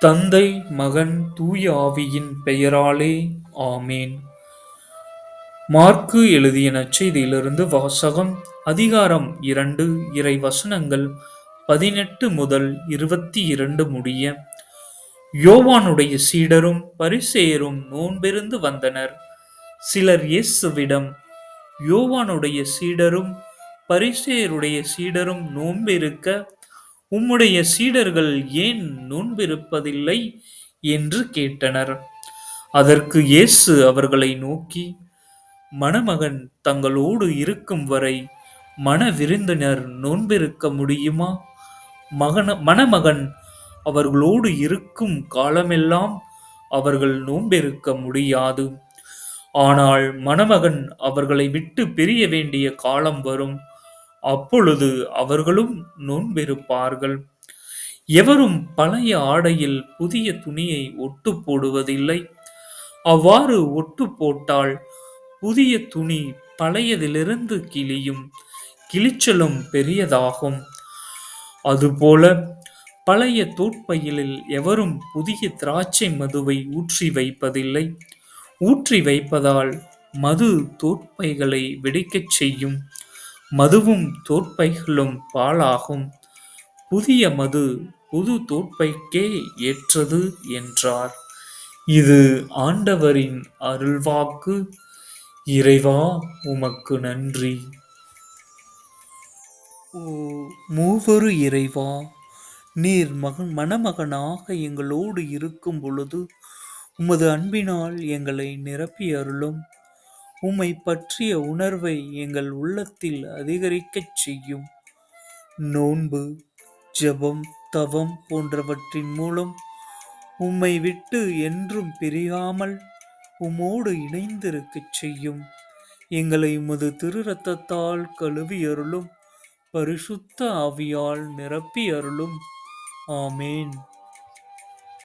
தந்தை மகன் தூய ஆவியின் பெயராலே ஆமேன். மார்க்கு எழுதிய நச்செய்தியிலிருந்து வாசகம் அதிகாரம் இரண்டு இறை வசனங்கள் பதினெட்டு முதல் இருபத்தி இரண்டு முடிய. யோவானுடைய சீடரும் பரிசேயரும் நோன்பிருந்து வந்தனர். சிலர் இயேசுவிடம் யோவானுடைய சீடரும் பரிசேயருடைய சீடரும் நோன்பிருக்க உம்முடைய சீடர்கள் ஏன் நோன்பிருப்பதில்லை என்று கேட்டனர். அதற்கு இயேசு அவர்களை நோக்கி மணமகன் தங்களோடு இருக்கும் வரை மன விருந்தினர் நோன்பிருக்க முடியுமா? மகன மணமகன் அவர்களோடு இருக்கும் காலமெல்லாம் அவர்கள் நோன்பிருக்க முடியாது. ஆனால் மணமகன் அவர்களை விட்டு பிரிய வேண்டிய காலம் வரும். அப்பொழுது அவர்களும் நோன்பிருப்பார்கள் எவரும் பழைய ஆடையில் புதிய துணியை ஒட்டு போடுவதில்லை. அவ்வாறு ஒட்டு போட்டால் புதிய துணி பழையதிலிருந்து கிளியும் கிளிச்சலும் பெரியதாகும். அதுபோல பழைய தோற்பையிலில் எவரும் புதிய திராட்சை மதுவை ஊற்றி வைப்பதில்லை. ஊற்றி வைப்பதால் மது தோற்பைகளை வெடிக்கச் செய்யும். மதுவும் தோற்பைகளும் பாழாகும். புதிய மது புது தோற்பைக்கே ஏற்றது என்றார். இது ஆண்டவரின் அருள்வாக்கு. இறைவா உமக்கு நன்றி. ஓ மூவரு இறைவா நீர் மகன் மணமகனாக எங்களோடு இருக்கும் பொழுது உமது அன்பினால் எங்களை நிரப்பி அருளும் உம்மை பற்றிய உணர்வை எங்கள் உள்ளத்தில் அதிகரிக்கச் செய்யும். நோன்பு ஜெபம் தவம் போன்றவற்றின் மூலம் உம்மை விட்டு என்றும் பிரியாமல் உம்மோடு இணைந்திருக்கச் செய்யும். எங்களை உமது திருரத்தத்தால் கழுவி அருளும் பரிசுத்த ஆவியால் நிரப்பி அருளும் ஆமேன்.